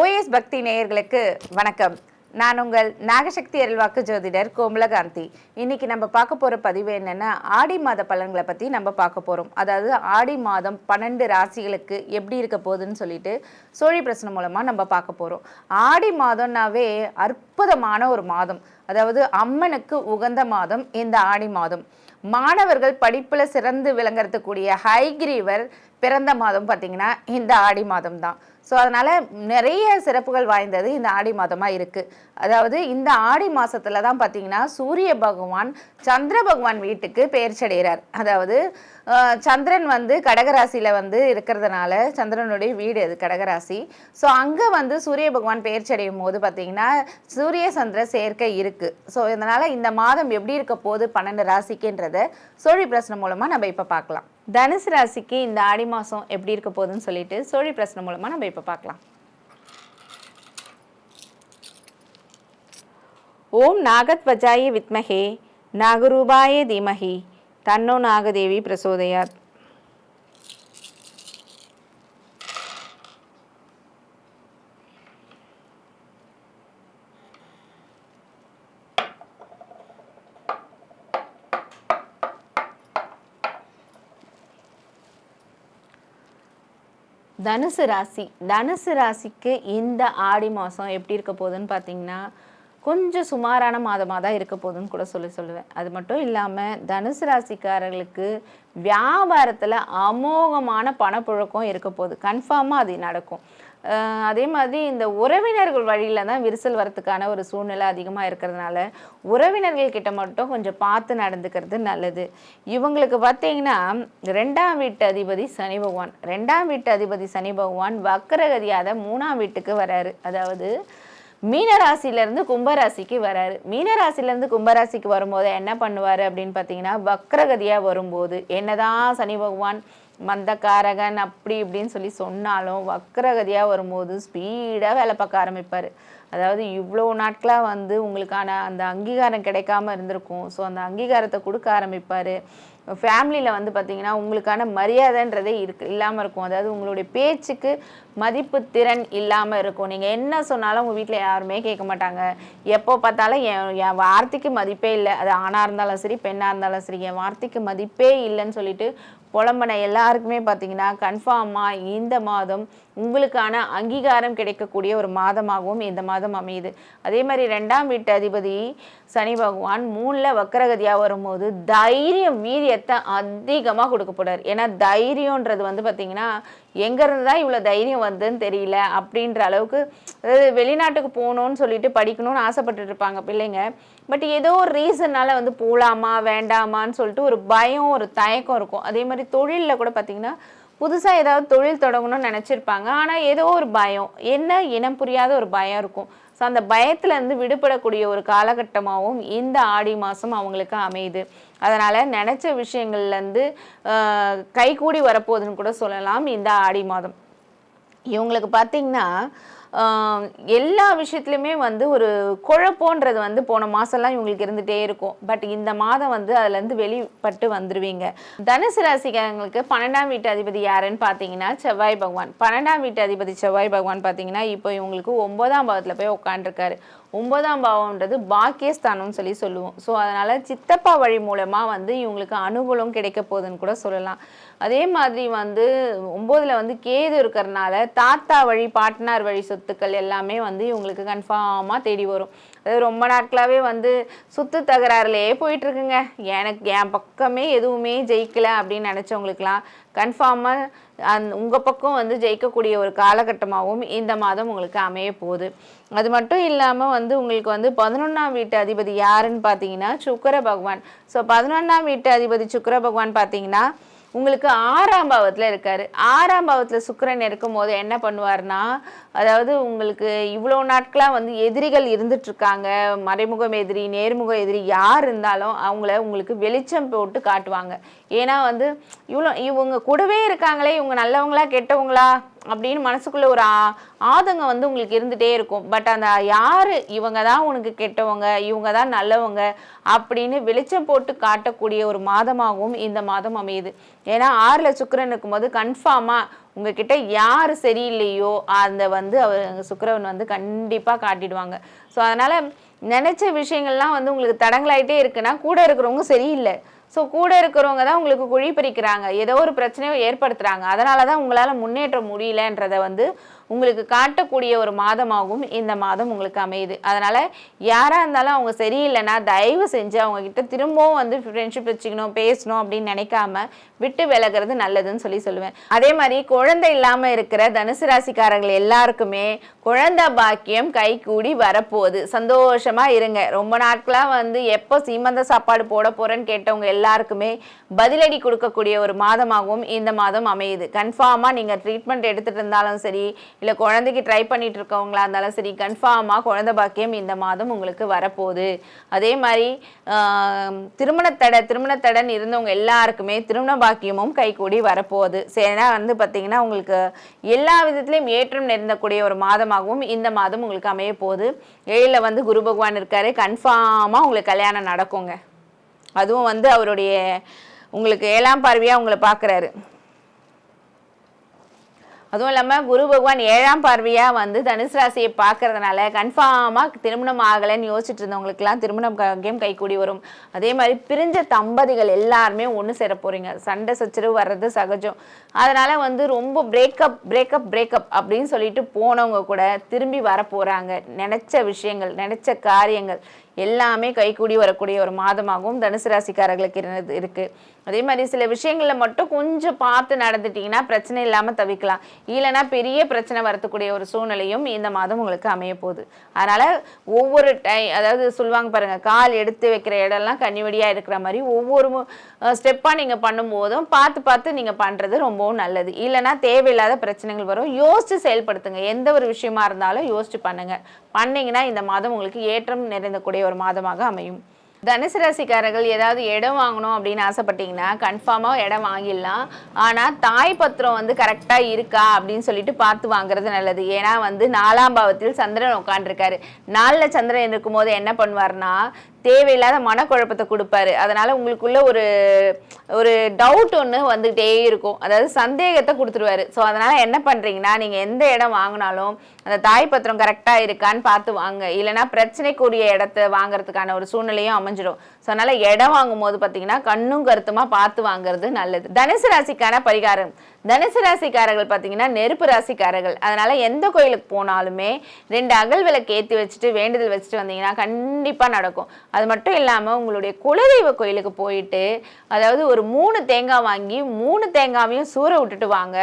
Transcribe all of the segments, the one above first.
OS பக்தி நேயர்களுக்கு வணக்கம். நான் உங்கள் நாகசக்தி அருள்வாக்கு ஜோதிடர் கோமலகாந்தி. இன்னைக்கு நம்ம பார்க்க போகிற பதிவு என்னென்னா ஆடி மாத பலன்களை பற்றி நம்ம பார்க்க போகிறோம் அதாவது ஆடி மாதம் பன்னெண்டு ராசிகளுக்கு எப்படி இருக்க போகுதுன்னு சொல்லிட்டு சோழி பிரச்சனை மூலமாக நம்ம பார்க்க போகிறோம் ஆடி மாதம்னாவே அற்புதமான ஒரு மாதம். அதாவது அம்மனுக்கு உகந்த மாதம் இந்த ஆடி மாதம். மாணவர்கள் படிப்பில் சிறந்து விளங்கறதுக்கூடிய ஹைகிரீவர் பிறந்த மாதம் பார்த்தீங்கன்னா இந்த ஆடி மாதம் தான் ஸோ அதனால் நிறைய சிறப்புகள் வாய்ந்தது இந்த ஆடி மாதமாக இருக்குது அதாவது இந்த ஆடி மாதத்தில் தான் பார்த்தீங்கன்னா சூரிய பகவான் சந்திர பகவான் வீட்டுக்கு பெயர்ச்சடைகிறார். அதாவது சந்திரன் வந்து கடகராசியில் வந்து இருக்கிறதுனால சந்திரனுடைய வீடு அது கடகராசி. ஸோ அங்கே வந்து சூரிய பகவான் பெயர்ச்சடையும் போது பார்த்தீங்கன்னா சூரிய சந்திர சேர்க்கை இருக்குது ஸோ இதனால் இந்த மாதம் எப்படி இருக்க போகுது பன்னெண்டு ராசிக்குன்றத சோழி பிரச்சனை மூலமாக நம்ம இப்போ பார்க்கலாம் தனுசு ராசிக்கு இந்த ஆடி மாதம் எப்படி இருக்க போகுதுன்னு சொல்லிட்டு சோழி பிரச்சனை மூலமாக நம்ம இப்ப பார்க்கலாம். ஓம் நாகத்வஜாய வித்மகே நாகரூபாய தீமஹி தன்னோ நாகதேவி பிரசோதயாத். தனுசு ராசி. தனுசு ராசிக்கு இந்த ஆடி மாதம் எப்படி இருக்க போகுதுன்னு பார்த்தீங்கன்னா கொஞ்சம் சுமாரான மாதமாக தான் இருக்க போகுதுன்னு கூட சொல்லி சொல்லுவேன். அது மட்டும் இல்லாமல் தனுசு ராசிக்காரர்களுக்கு வியாபாரத்தில் அமோகமான பணப்புழக்கம் இருக்க போகுது. கன்ஃபார்மாக அது நடக்கும். அதே மாதிரி இந்த உறவினர்கள் வழியில தான் விரிசல் வரத்துக்கான ஒரு சூழ்நிலை அதிகமாக இருக்கிறதுனால உறவினர்கள் கிட்ட மட்டும் கொஞ்சம் பார்த்து நடந்துக்கிறது நல்லது. இவங்களுக்கு பார்த்தீங்கன்னா ரெண்டாம் வீட்டு அதிபதி சனி பகவான். ரெண்டாம் வீட்டு அதிபதி சனி பகவான் வக்கரகதியாத மூணாம் வீட்டுக்கு வராரு. அதாவது மீனராசிலேருந்து கும்பராசிக்கு வராரு. மீனராசிலேருந்து கும்பராசிக்கு வரும்போது என்ன பண்ணுவார் அப்படின்னு பார்த்தீங்கன்னா வக்ரகதியாக வரும்போது என்னதான் சனி பகவான் மந்தக்காரகன் அப்படி இப்படின்னு சொல்லி சொன்னாலும் வக்ரகதியாக வரும்போது ஸ்பீடாக வேலை பார்க்க ஆரம்பிப்பார். அதாவது இவ்வளோ நாட்களாக வந்து உங்களுக்கான அந்த அங்கீகாரம் கிடைக்காம இருந்திருக்கும். ஸோ அந்த அங்கீகாரத்தை கொடுக்க ஆரம்பிப்பார். ஃபேமிலியில் வந்து பார்த்திங்கன்னா உங்களுக்கான மரியாதைன்றதே இருக்கு இல்லாமல் இருக்கும். அதாவது உங்களுடைய பேச்சுக்கு மதிப்பு திறன் இல்லாமல் இருக்கும். நீங்கள் என்ன சொன்னாலும் உங்கள் வீட்டில் யாருமே கேட்க மாட்டாங்க. எப்போ பார்த்தாலும் என் என் வார்த்தைக்கு மதிப்பே இல்லை. அது ஆணாக இருந்தாலும் சரி பெண்ணாக இருந்தாலும் சரி என் வார்த்தைக்கு மதிப்பே இல்லைன்னு சொல்லிட்டு புலம்பன எல்லாருக்குமே பார்த்தீங்கன்னா கன்ஃபார்மாக இந்த மாதம் உங்களுக்கான அங்கீகாரம் கிடைக்கக்கூடிய ஒரு மாதமாகவும் இந்த மாதம் அமையுது. அதே மாதிரி ரெண்டாம் வீட்டு அதிபதி சனி பகவான் மூணில் வக்கரகதியாக வரும்போது தைரியம் வீரியத்தை அதிகமாக கொடுக்க ஏன்னா தைரியன்றது வந்து பார்த்திங்கன்னா எங்கேருந்து தான் இவ்வளோ தைரியம் வந்ததுன்னு தெரியல அப்படின்ற அளவுக்கு அதாவது வெளிநாட்டுக்கு போகணும்னு சொல்லிட்டு படிக்கணும்னு ஆசைப்பட்டுட்டு இருப்பாங்க பிள்ளைங்க. பட் ஏதோ ஒரு ரீசன்னால வந்து போகலாமா வேண்டாமான்னு சொல்லிட்டு ஒரு பயம் ஒரு தயக்கம் இருக்கும். அதே மாதிரி தொழிலில் கூட பார்த்தீங்கன்னா புதுசாக ஏதாவது தொழில் தொடங்கணும்னு நினச்சிருப்பாங்க. ஆனால் ஏதோ ஒரு பயம் என்ன இனம் புரியாத ஒரு பயம் இருக்கும். ஸோ அந்த பயத்துலேருந்து விடுபடக்கூடிய ஒரு காலகட்டமாகவும் இந்த ஆடி மாதம் அவங்களுக்கு அமையுது. அதனால் நினச்ச விஷயங்கள்லேருந்து கைகூடி வரப்போகுதுன்னு கூட சொல்லலாம் இந்த ஆடி மாதம். இவங்களுக்கு பார்த்தீங்கன்னா எல்லா விஷயத்துலையுமே வந்து ஒரு குழப்பன்றது வந்து போன மாதம்லாம் இவங்களுக்கு இருந்துகிட்டே இருக்கும். பட் இந்த மாதம் வந்து அதுலேருந்து வெளிப்பட்டு வந்துடுவீங்க தனுசு ராசிக்காரங்களுக்கு பன்னெண்டாம் வீட்டு அதிபதி யாருன்னு பார்த்தீங்கன்னா செவ்வாய் பகவான். பன்னெண்டாம் வீட்டு அதிபதி செவ்வாய் பகவான் பார்த்தீங்கன்னா இப்போ இவங்களுக்கு ஒன்பதாம் பாவத்தில் போய் உட்காண்டிருக்காரு ஒன்பதாம் பாவம்ன்றது பாக்கியஸ்தானம்னு சொல்லி சொல்லுவோம். ஸோ அதனால் சித்தப்பா வழி மூலமாக வந்து இவங்களுக்கு அனுகூலம் கிடைக்க போகுதுன்னு கூட சொல்லலாம். அதே மாதிரி வந்து ஒம்போதில் வந்து கேது இருக்கிறனால தாத்தா வழி பாட்னார் வழி சொத்துக்கள் எல்லாமே வந்து இவங்களுக்கு கன்ஃபார்மாக தேடி வரும். அது ரொம்ப நாட்களாகவே வந்து சுத்து தகராறுலையே போயிட்டுருக்குங்க. எனக்கு என் பக்கமே எதுவுமே ஜெயிக்கலை அப்படின்னு நினச்சவங்களுக்குலாம் கன்ஃபார்மாக அந் உங்கள் பக்கம் வந்து ஜெயிக்கக்கூடிய ஒரு காலகட்டமாகவும் இந்த மாதம் உங்களுக்கு அமைய போகுது. அது மட்டும் இல்லாமல் வந்து உங்களுக்கு வந்து பதினொன்றாம் வீட்டு அதிபதி யாருன்னு பார்த்தீங்கன்னா சுக்கர பகவான். ஸோ பதினொன்றாம் வீட்டு அதிபதி சுக்கிர பகவான் பார்த்தீங்கன்னா உங்களுக்கு ஆறாம் பாவத்தில் இருக்காரு. ஆறாம் பாவத்தில் சுக்கிரன் இருக்கும்போது என்ன பண்ணுவார்னா அதாவது உங்களுக்கு இவ்வளோ நாட்களாக வந்து எதிரிகள் இருந்துட்டுருக்காங்க மறைமுகம் எதிரி நேர்முக எதிரி யார் இருந்தாலும் அவங்கள உங்களுக்கு வெளிச்சம் போட்டு காட்டுவாங்க. ஏன்னா வந்து இவ்வளோ இவங்க கூடவே இருக்காங்களே இவங்க நல்லவங்களா கெட்டவங்களா? அப்படின்னு மனசுக்குள்ள ஒரு ஆதங்கம் வந்து உங்களுக்கு இருந்துட்டே இருக்கும். பட் அந்த யாரு? இவங்க தான் உனக்கு கெட்டவங்க இவங்க தான் நல்லவங்க அப்படின்னு வெளிச்சம் போட்டு காட்டக்கூடிய ஒரு மாதமாகவும் இந்த மாதம் அமையுது. ஏன்னா ஆறில் சுக்கரன் இருக்கும்போது கன்ஃபார்மாக உங்ககிட்ட யார் சரியில்லையோ அந்த வந்து அவர் சுக்கரவன் வந்து கண்டிப்பாக காட்டிடுவாங்க. ஸோ அதனால் நினச்ச விஷயங்கள்லாம் வந்து உங்களுக்கு தடங்களாயிட்டே இருக்குன்னா கூட இருக்கிறவங்க சரியில்லை. ஸோ கூட இருக்கிறவங்க தான் உங்களுக்கு குழி பறிக்கிறாங்க. ஏதோ ஒரு பிரச்சனையை ஏற்படுத்துகிறாங்க அதனால தான் உங்களால் முன்னேற்ற முடியலன்றதை வந்து உங்களுக்கு காட்டக்கூடிய ஒரு மாதமாகவும் இந்த மாதம் உங்களுக்கு அமையுது. அதனால் யாராக இருந்தாலும் அவங்க சரியில்லைன்னா தயவு செஞ்சு அவங்க கிட்ட திரும்பவும் வந்து ஃப்ரெண்ட்ஷிப் வச்சுக்கணும் பேசணும் அப்படின்னு நினைக்காம விட்டு விலகிறது நல்லதுன்னு சொல்லி சொல்லுவேன். அதே மாதிரி குழந்தை இல்லாமல் இருக்கிற தனுசு ராசிக்காரர்கள் எல்லாருக்குமே குழந்தை பாக்கியம் கை கூடி வரப்போகுது. சந்தோஷமாக இருங்க. ரொம்ப நாட்களாக வந்து எப்போ சீமந்த சாப்பாடு போட போகிறேன்னு கேட்டவங்க எல்லாருக்குமே பதிலடி கொடுக்கக்கூடிய ஒரு மாதமாகவும் இந்த மாதம் அமையுது. கன்ஃபார்மாக நீங்கள் ட்ரீட்மெண்ட் எடுத்துகிட்டு இருந்தாலும் சரி இல்லை குழந்தைக்கு ட்ரை பண்ணிட்டு இருக்கவங்களா இருந்தாலும் சரி கன்ஃபார்மாக குழந்தை பாக்கியம் இந்த மாதம் உங்களுக்கு வரப்போகுது. அதே மாதிரி திருமணத்தட திருமணத்தடை திருமணத்தடன் இருந்தவங்க எல்லாருக்குமே திருமண பாக்கியமும் கைகூடி வரப்போகுது. சரினா வந்து பார்த்தீங்கன்னா உங்களுக்கு எல்லா விதத்துலையும் ஏற்றம் நிறைந்தக்கூடிய ஒரு மாதமாகவும் இந்த மாதம் உங்களுக்கு அமைய போகுது ஏழில் வந்து குரு பகவான் இருக்காரு. கன்ஃபார்மாக உங்களுக்கு கல்யாணம் நடக்குங்க. அதுவும் வந்து அவருடைய உங்களுக்கு ஏழாம் பார்வையாக உங்களை பார்க்குறாரு அதுவும் இல்லாமல் குரு பகவான் ஏழாம் பார்வையாக வந்து தனுசு ராசியை பார்க்கறதுனால கன்ஃபார்மாக திருமணம் ஆகலைன்னு யோசிச்சுட்டு இருந்தவங்களுக்குலாம் திருமணம் கேம் கைக்கூடி வரும். அதே மாதிரி பிரிஞ்ச தம்பதிகள் எல்லாருமே ஒன்று சேர போகிறீங்க சண்டை சச்சரவு வர்றது சகஜம். அதனால் வந்து ரொம்ப பிரேக்கப் பிரேக்கப் பிரேக்கப் அப்படின்னு சொல்லிட்டு போனவங்க கூட திரும்பி வர போகிறாங்க நினச்ச விஷயங்கள் நினச்ச காரியங்கள். எல்லாமே கைகூடி வரக்கூடிய ஒரு மாதமாகவும் தனுசு ராசிக்காரர்களுக்கு இருந்தது இருக்குது அதே மாதிரி சில விஷயங்களில் மட்டும் கொஞ்சம் பார்த்து நடந்துட்டிங்கன்னா பிரச்சனை இல்லாமல் தவிக்கலாம். இல்லைன்னா பெரிய பிரச்சனை வரத்துக்கூடிய ஒரு சூழ்நிலையும் இந்த மாதம் உங்களுக்கு அமைய போகுது. அதனால் ஒவ்வொரு டை அதாவது சொல்லுவாங்க பாருங்கள் கால் எடுத்து வைக்கிற இடம்லாம் கன்னிவடியாக இருக்கிற மாதிரி ஒவ்வொரு ஸ்டெப்பாக நீங்கள் பண்ணும்போதும் பார்த்து பார்த்து நீங்கள் பண்ணுறது ரொம்பவும் நல்லது. இல்லைன்னா தேவையில்லாத பிரச்சனைகள் வரும். யோசித்து செயல்படுத்துங்க. எந்த ஒரு விஷயமா இருந்தாலும் யோசித்து பண்ணுங்கள் பண்ணிங்கன்னா இந்த மாதம் உங்களுக்கு ஏற்றம் நிறைந்தக்கூடிய ஒரு மாதமாக அமையும். தனுசு ராசிக்காரர்கள் ஏதாவது இடம் வாங்கணும் அப்படின்னு ஆசைப்பட்டீங்கன்னா கன்ஃபார்மாக இடம் வாங்கிடலாம். ஆனால் தாய் பத்திரம் வந்து கரெக்டாக இருக்கா அப்படின்னு சொல்லிட்டு பார்த்து வாங்குறது நல்லது. ஏன்னா வந்து நாலாம் பாவத்தில் சந்திரன் உட்காந்துருக்காரு நாலில் சந்திரன் இருக்கும்போது என்ன பண்ணுவார்னா தேவையில்லாத மனக்குழப்பத்தை கொடுப்பாரு. அதனால உங்களுக்குள்ள ஒரு ஒரு டவுட் ஒன்று வந்துகிட்டே இருக்கும். அதாவது சந்தேகத்தை கொடுத்துருவாரு. ஸோ அதனால என்ன பண்றீங்கன்னா நீங்க எந்த இடம் வாங்கினாலும் அந்த தாய் பத்திரம் கரெக்டாக இருக்கான்னு பார்த்து வாங்க. இல்லைன்னா பிரச்சனைக்குரிய இடத்த வாங்குறதுக்கான ஒரு சூழ்நிலையும் அமைஞ்சிடும். ஸோ அதனால் இடம் வாங்கும் போது பார்த்தீங்கன்னா கண்ணும் கருத்துமாக பார்த்து வாங்குறது நல்லது. தனுசு ராசிக்கான பரிகாரம். தனுசு ராசிக்காரர்கள் பார்த்தீங்கன்னா நெருப்பு ராசிக்காரர்கள். அதனால் எந்த கோயிலுக்கு போனாலுமே ரெண்டு அகல் விளக்கு ஏற்றி வச்சுட்டு வேண்டுதல் வச்சுட்டு வந்தீங்கன்னா கண்டிப்பாக நடக்கும். அது மட்டும் இல்லாமல் உங்களுடைய குலதெய்வ கோயிலுக்கு போயிட்டு அதாவது ஒரு மூணு தேங்காய் வாங்கி மூணு தேங்காவையும் சூற விட்டுட்டு வாங்க.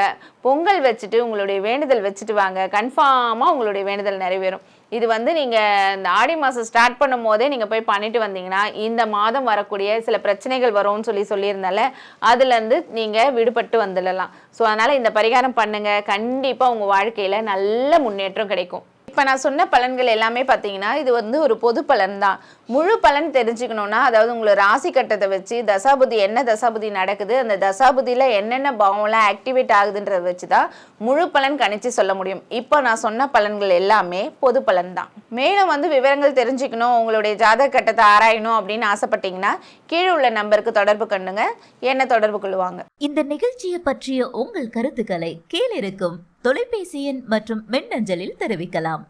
பொங்கல் வச்சுட்டு உங்களுடைய வேண்டுதல் வச்சுட்டு வாங்க. கன்ஃபார்மாக உங்களுடைய வேண்டுதல் நிறைவேறும். இது வந்து நீங்கள் இந்த ஆடி மாதம் ஸ்டார்ட் பண்ணும் போதே நீங்கள் போய் பண்ணிட்டு வந்தீங்கன்னா இந்த மாதம் வரக்கூடிய சில பிரச்சனைகள் வரும்னு சொல்லி சொல்லியிருந்தால அதுலேருந்து நீங்கள் விடுபட்டு வந்துடலாம். ஸோ அதனால் இந்த பரிகாரம் பண்ணுங்கள் கண்டிப்பாக உங்கள் வாழ்க்கையில் நல்ல முன்னேற்றம் கிடைக்கும். இப்போ நான் சொன்ன பலன்கள் எல்லாமே பார்த்தீங்கன்னா இது வந்து ஒரு பொது பலன் தான். முழு பலன் தெரிஞ்சுக்கணுன்னா அதாவது உங்களை ராசி கட்டத்தை வச்சு தசாபுதி என்ன தசாபுதி நடக்குது அந்த தசாபுதியில் என்னென்ன பாவம்லாம் ஆக்டிவேட் ஆகுதுன்றத வச்சு தான் முழு பலன் கணிச்சு சொல்ல முடியும். இப்போ நான் சொன்ன பலன்கள் எல்லாமே பொது பலன் தான். மேலும் வந்து விவரங்கள் தெரிஞ்சுக்கணும் உங்களுடைய ஜாதக கட்டத்தை ஆராயணும் அப்படின்னு ஆசைப்பட்டீங்கன்னா கீழே உள்ள நம்பருக்கு தொடர்பு கண்ணுங்க என்ன தொடர்பு கொள்ளுவாங்க? இந்த நிகழ்ச்சியை பற்றிய உங்கள் கருத்துக்களை கீழிருக்கும் தொலைபேசி எண் மற்றும் மின்னஞ்சலில் தெரிவிக்கலாம்.